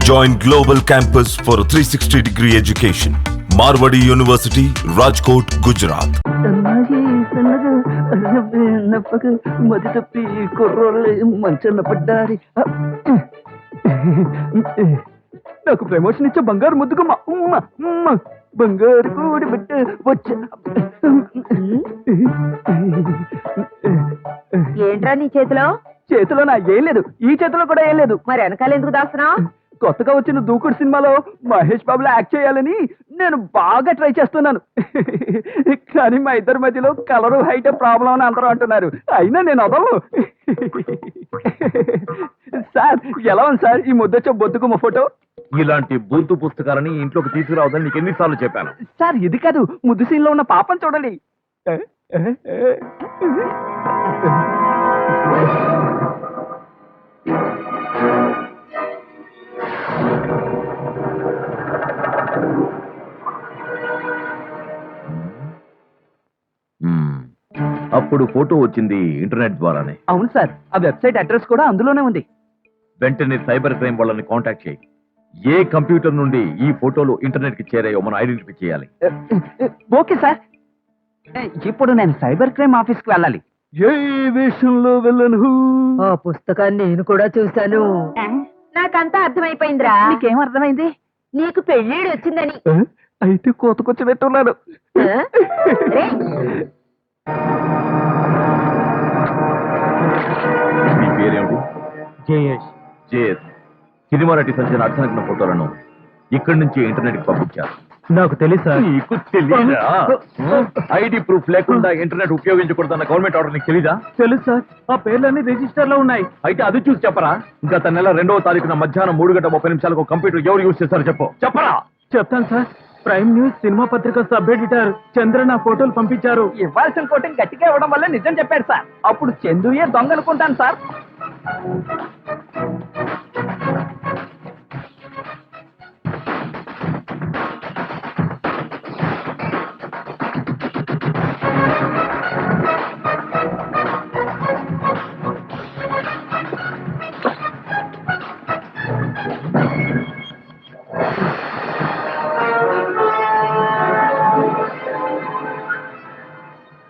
Join Global Campus for a 360 degree education. Marwadi University, Rajkot, Gujarat. నాకు promotion ఇచ్చే బంగారు ముద్దుకు మా ఉమ్మ ఉమ్మ బంగారు కూడి బిడ్డ వచ్చా. ఏంట్రా నీ చేతిలో? చేతిలో నా ఏం లేదు ఈ చేతిలో కూడా ఏం లేదు. మరి వెనకాల ఎందుకు దాస్తున్నావు? కొత్తగా వచ్చిన దూకుడు సినిమాలో మహేష్ బాబులో యాక్ట్ చేయాలని నేను బాగా ట్రై చేస్తున్నాను. కానీ మా ఇద్దరి మధ్యలో కలరు హైట్ ప్రాబ్లం అని అందరూ అంటున్నారు. అయినా నేను వదలను సార్ ఎలా ఉంది సార్ ఈ ముద్దొచ్చే బొద్దుకుమ్మ ఫోటో? ఇలాంటి బూతు పుస్తకాలని ఇంట్లోకి తీసుకురావద్దని నీకు ఎన్నిసార్లు చెప్పాను. సార్ ఇది కాదు. ముద్దు సీన్లో ఉన్న పాపం చూడండి. అప్పుడు ఫోటో వచ్చింది ఇంటర్నెట్ ద్వారానే. అవును సార్ ఆ వెబ్సైట్ అడ్రస్ కూడా అందులోనే ఉంది. వెంటనే సైబర్ క్రైమ్ వాళ్ళని కాంటాక్ట్ చేయి. ఏ కంప్యూటర్ నుండి ఈ ఫోటోలు ఇంటర్నెట్కి చేరాయో మనం ఐడెంటిఫై చేయాలి. Okay sir. ఇప్పుడు నేను సైబర్ క్రైమ్ ఆఫీస్కి వెళ్ళాలి. ఏ విషయంలో వెళ్ళను? ఆ పుస్తకాన్ని నేను కూడా చూశాను. నాకంతా అర్థమైపోయిందిరా. నీకేం అర్థమైంది? నీకు పెళ్ళిడు వచ్చిందని. అయితే కోతకొచ్చినట్టున్నాను పేరేమిటి? జేఎస్ జేఎస్ సినిమా నటి సంచిన అర్చనకున్న ఫోటోలను ఇక్కడి నుంచి ఇంటర్నెట్కి పంపించారు. నాకు తెలుసా నీకు తెలీదా? ఐడి ప్రూఫ్ లేకుండా ఇంటర్నెట్ ఉపయోగించకూడదన్న గవర్నమెంట్ ఆర్డర్ నీకు తెలీదా? తెలుసు సార్. ఆ పేర్లన్నీ రిజిస్టర్లో ఉన్నాయి. అయితే అది చూసి చెప్పరా? గత నెల రెండవ తారీఖున మధ్యాహ్నం మూడు గంట ముప్పై నిమిషాలకు కంప్యూటర్ ఎవరు యూజ్ చేస్తారో చెప్పు. చెప్పరా? చెప్తాను సార్. ప్రైమ్ న్యూస్ సినిమా పత్రిక సబ్ ఎడిటర్ చంద్ర నా ఫోటోలు పంపించారు. ఇవ్వాల్సిన కోటింగ్ గట్టిగా ఇవ్వడం వల్ల నిజం చెప్పాడు సార్. అప్పుడు చందుయే దొంగ అనుకుంటాను సార్.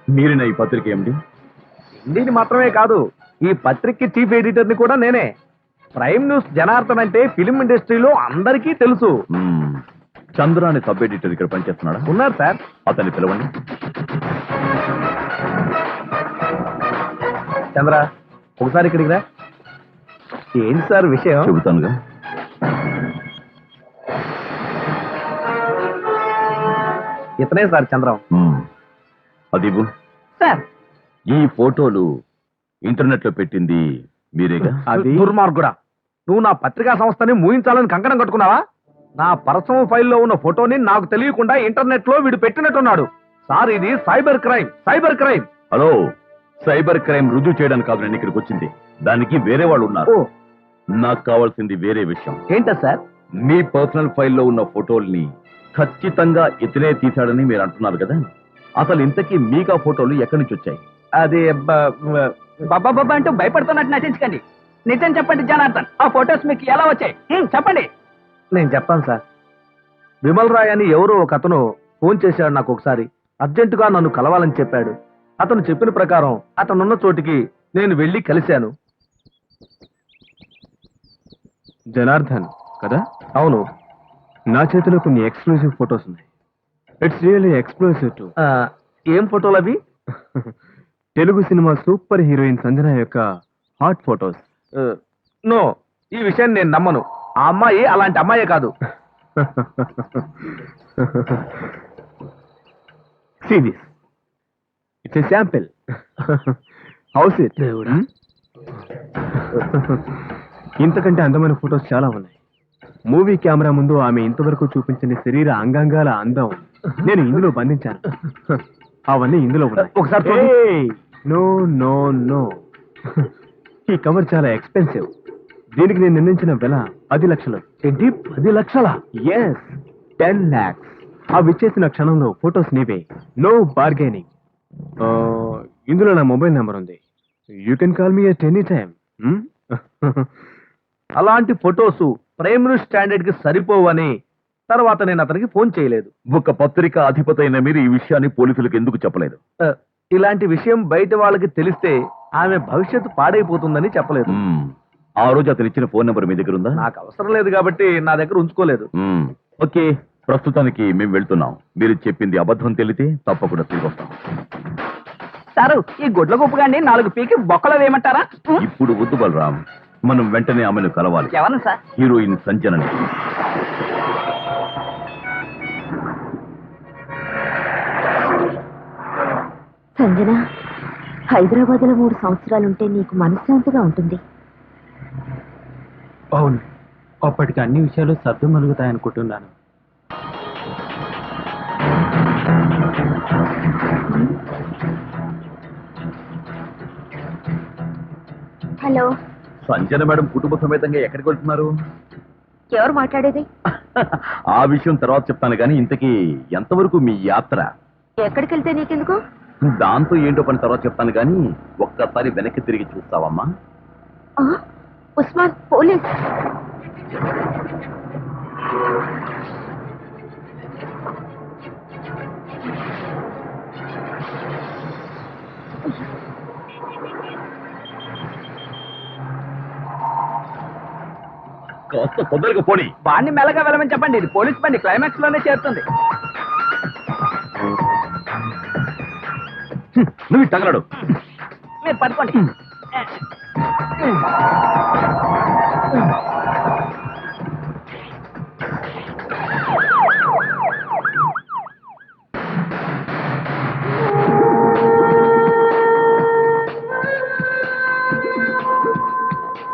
మీరిన ఈ పత్రిక ఏమిటి? దీని మాత్రమే కాదు ఈ పత్రిక చీఫ్ ఎడిటర్ని కూడా నేనే. ప్రైమ్ న్యూస్ జనార్దన్ అంటే ఫిలిం ఇండస్ట్రీలో అందరికీ తెలుసు. మ్మ్. చంద్ర అనే సబ్ ఎడిటర్ ఇక్కడ పనిచేస్తున్నాడా? ఉన్నారు సార్. అతన్ని పిలవండి. చంద్ర ఒకసారి ఇక్కడికి రా. ఏంటి సార్ విషయం? చెబుతానుగా. ఇతనే సార్ చంద్రం. మ్మ్. అదీబు సార్. ఈ ఫోటోలు ఇంటర్నెట్లో పెట్టింది మీరేగా? అది? దుర్మార్గుడా. నువ్వు నా పత్రికా సంస్థని మూయించాలని కంకణం కట్టుకున్నావా? నా పర్సనల్ ఫైల్లో ఉన్న ఫోటోని నాకు తెలియకుండా ఇంటర్నెట్లో వీడు పెట్టినట్టున్నాడు. సార్ ఇది cyber crime cyber crime. Hello cyber crime రుజువు చేయడానికి కాదు నేను ఇక్కడికి వచ్చింది. దానికి వేరే వాళ్ళు ఉన్నారు. నాకు కావాల్సింది వేరే విషయం. ఏంటా సార్? మీ పర్సనల్ ఫైల్లో ఉన్న ఫోటోల్ని ఖచ్చితంగా ఇతనే తీశాడని మీరు అంటున్నారు కదా? అసలు ఇంతకీ మీకు ఆ ఫోటోలు ఎక్కడి నుంచి వచ్చాయి? అది బాబా బాబా అంటూ భయపడుతున్నట్టు నటించకండి. నిజం చెప్పండి జనార్దన్. ఆ ఫొటోస్ మీకు ఎలా వచ్చాయి? హ్మ్, చెప్పండి. నేను చెప్పాను సార్. విమల్ రాయ్ అని ఎవరో ఒక అతను ఫోన్ చేశాడు నాకు ఒకసారి. అర్జెంటుగా నన్ను కలవాలని చెప్పాడు. అతను చెప్పిన ప్రకారం అతనున్న చోటికి నేను వెళ్ళి కలిశాను. జనార్దన్ కదా? అవును. నా చేతిలో కొన్ని ఎక్స్క్లూజివ్ ఫొటోస్ ఉన్నాయి. ఇట్స్ రియల్లీ ఎక్స్క్లూజివ్ టు ఆ, ఏం ఫోటోలు అవి? Telugu cinema super heroine Sanjana యొక్క హాట్ ఫొటోస్. నో ఈ విషయాన్ని నేను నమ్మను. ఆ అమ్మాయి అలాంటి అమ్మాయే కాదు. See this it's a sample. How's it ఇంతకంటే అందమైన ఫొటోస్ చాలా ఉన్నాయి. మూవీ కెమెరా ముందు ఆమె ఇంతవరకు చూపించని శరీర అంగాంగాల అందం. నేను ఇందులో బంధించాను. అవన్నీ ఇందులో ఉన్నాయి. ఒకసారి చూడు. No no no. ఈ కవర్ చాలా ఎక్స్పెన్సివ్. దీనికి నేను నిర్ణయించిన వెల పది లక్షలు. ఏంటి? పది లక్షల? ఎస్ టెన్ లాక్స్ అవి ఇచ్చేసిన క్షణంలో ఫొటోస్ నీవే. నో బార్గెనింగ్ ఇందులో నా మొబైల్ నెంబర్ ఉంది. You can call me at any time అలాంటి ఫొటోస్ ప్రైమ్ మినిస్టర్ స్టాండర్డ్కి సరిపోవని తర్వాత నేను అతనికి ఫోన్ చేయలేదు. ఒక పత్రిక అధిపతి అయిన మీరు ఈ విషయాన్ని పోలీసులకు ఎందుకు చెప్పలేదు? ఇలాంటి విషయం బయట వాళ్ళకి తెలిస్తే ఆమె భవిష్యత్తు పాడైపోతుందని చెప్పలేదు. ఆ రోజు అతను ఇచ్చిన ఫోన్ నెంబర్ మీ దగ్గర ఉందా? నాకు అవసరం లేదు కాబట్టి నా దగ్గర ఉంచుకోలేదు. ఓకే ప్రస్తుతానికి మేము వెళ్తున్నాం. మీరు చెప్పింది అబద్ధం తెలితే తప్పకుండా తిరిగి వస్తాం సారు ఈ గుడ్ల గుప్పగాండి నాలుగు పీకి బొక్కలో వేయమంటారా? ఇప్పుడు వద్దు బలరాం. మనం వెంటనే ఆమెను కలవాలి. ఎవరు సార్? హీరోయిన్ సంజనని. సంజన హైదరాబాద్లో మూడు సంవత్సరాలుంటే నీకు మనశ్శాంతిగా ఉంటుంది. అవును. అప్పటికి అన్ని విషయాలు సర్దు మలుగుతాయనుకుంటున్నాను హలో. సంజన మేడం కుటుంబ సమేతంగా ఎక్కడికి వెళ్తున్నారు? ఎవరు మాట్లాడేది? ఆ విషయం తర్వాత చెప్తాను కానీ ఇంతకీ ఎంతవరకు మీ యాత్ర? ఎక్కడికి వెళ్తే నీకెందుకు? దాంతో ఏంటో పని తర్వాత చెప్తాను కానీ ఒక్కసారి వెనక్కి తిరిగి చూస్తావమ్మా. ఆ, ఉస్మాన్ పోలీస్. కాస్త తొందరగా పోనీ. వాడిని మెల్లగా వెళ్ళమని చెప్పండి. ఇది పోలీస్ బండి క్లైమాక్స్లోనే చేరుతుంది. నువ్వు తగలడు. మీరు పట్టుకోండి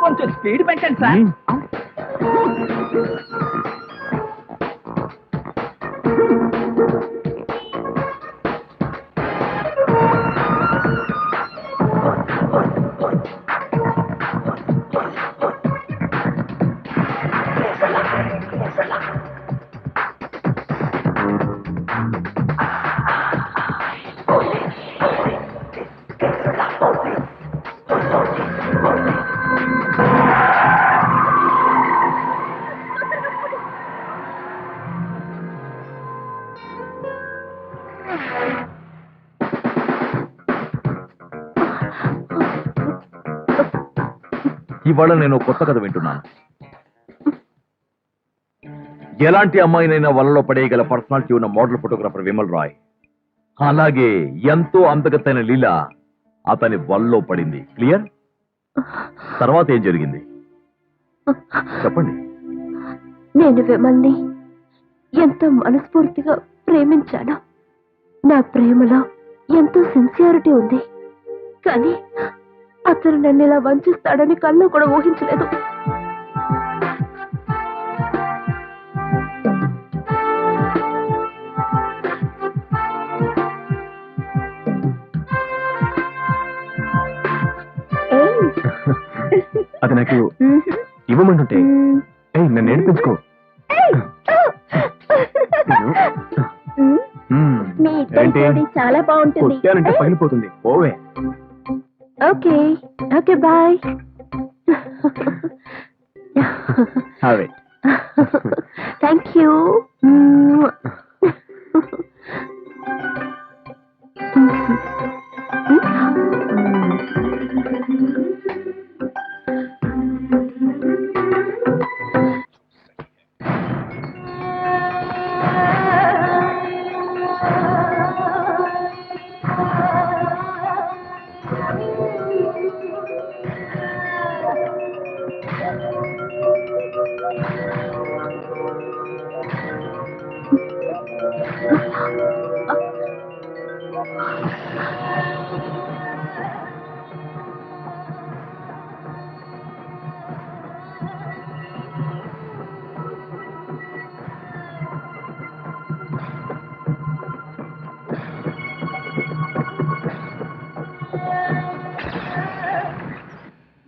కొంచెం స్పీడ్ పెట్టండి సార్. ఇవాళ నేను కొత్త కథ వింటున్నాను. ఎలాంటి అమ్మాయినైనా వలలో పడేయగల పర్సనాలిటీ ఉన్న మోడల్ ఫోటోగ్రాఫర్ విమల్ రాయ్. అలాగే ఎంతో అంతగతైన లీల అతని వల్లో పడింది. క్లియర్? తర్వాత ఏం జరిగింది? చెప్పండి. నేను విమల్ని ఎంతో మనస్ఫూర్తిగా ప్రేమించాను. నా ప్రేమలో ఎంతో సిన్సియారిటీ ఉంది. కానీ అతను నన్ను ఇలా వంచిస్తాడని కళ్ళు కూడా ఊహించలేదు. అది నాకు ఇవ్వమంటుంటే. నన్ను ఏడిపించుకో. ఏంటి? జోడీ చాలా బాగుంటుంది. కొట్టానంటే Okay. Okay, bye. Have it. Thank you. Mm.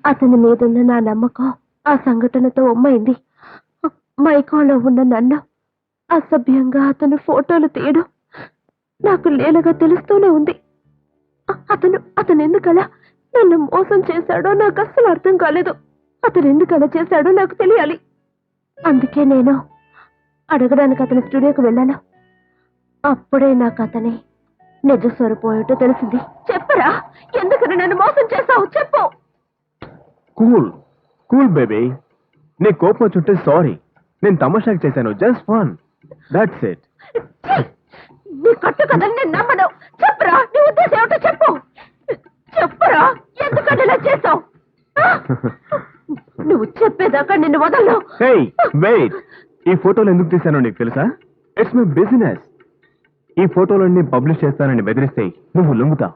అతని మీదున్న నా నమ్మకం ఆ సంఘటనతో ఉమ్మైంది. మైకోలో ఉన్న నన్ను అసభ్యంగా అతను ఫోటోలు తీయడం నాకు లేలగా తెలుస్తూనే ఉంది. అతను అతను ఎందుకలా నన్ను మోసం చేశాడో నాకు అస్సలు అర్థం కాలేదు. అతను ఎందుకలా చేశాడో నాకు తెలియాలి. అందుకే నేను అడగడానికి అతని స్టూడియోకి వెళ్ళాను. అప్పుడే నాకు అతని నిజ స్వరూపం తెలిసింది. చెప్పరా? ఎందుకని నన్ను మోసం చేశావు? చెప్పు. Cool cool baby. నీ కోపం వచ్చుంటే సారీ. నేను తమాషాకి చేశాను. Just fun. That's it! నీ కట్టు కథని నేను నమ్మను. చెప్పరా నీ ఉద్దేశం ఏమిటో చెప్పు. చెప్పరా ఎందుకని ఇలా చేసావు? నువ్వు చెప్పేదాకా నిన్ను వదలను. హే వెయిట్ ఈ ఫోటోలు ఎందుకు తీశానో నీకు తెలుసా? ఇట్స్ మై బిజినెస్ ఈ ఫోటోలన్నీ పబ్లిష్ చేస్తానని బెదిరిస్తే నువ్వు లొంగుతావు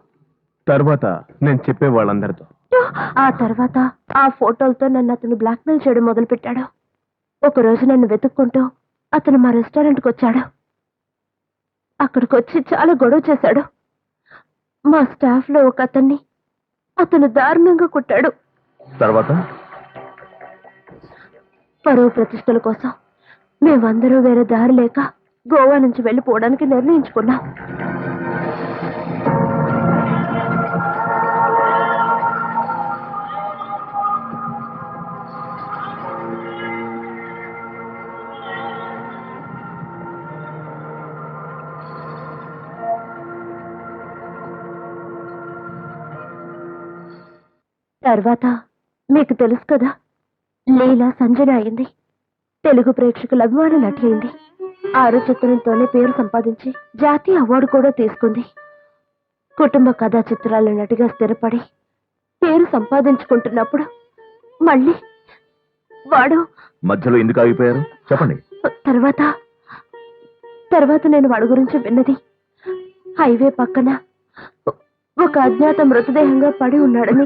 తర్వాత నేను చెప్పే వాళ్ళందరితో. ఆ తర్వాత ఆ ఫోటోలతో నన్ను అతను బ్లాక్మెయిల్ చేయడం మొదలుపెట్టాడు. ఒకరోజు నన్ను వెతుక్కుంటూ అతను మా రెస్టారెంట్కి వచ్చాడు. అక్కడికి వచ్చి చాలా గొడవ చేశాడు. మా స్టాఫ్లో ఒక అతన్ని అతను దారుణంగా కుట్టాడు. తర్వాత? పరువు ప్రతిష్టల కోసం మేమందరూ వేరే దారి లేక గోవా నుంచి వెళ్ళిపోవడానికి నిర్ణయించుకున్నాం. తర్వాత మీకు తెలుసు కదా లీలా సంజన అయింది. తెలుగు ప్రేక్షకుల అభిమాన నటి అయింది. ఆరు చిత్రంతోనే పేరు సంపాదించి జాతీయ అవార్డు కూడా తీసుకుంది. కుటుంబ కథా చిత్రాల నటిగా స్థిరపడి పేరు సంపాదించుకుంటున్నప్పుడు మళ్ళీ వాడు మధ్యలో ఎందుకు ఆగిపోయారు? చెప్పండి. తర్వాత తర్వాత నేను వాడి గురించి విన్నది. హైవే పక్కన ఒక అజ్ఞాత మృతదేహంగా పడి ఉన్నాడని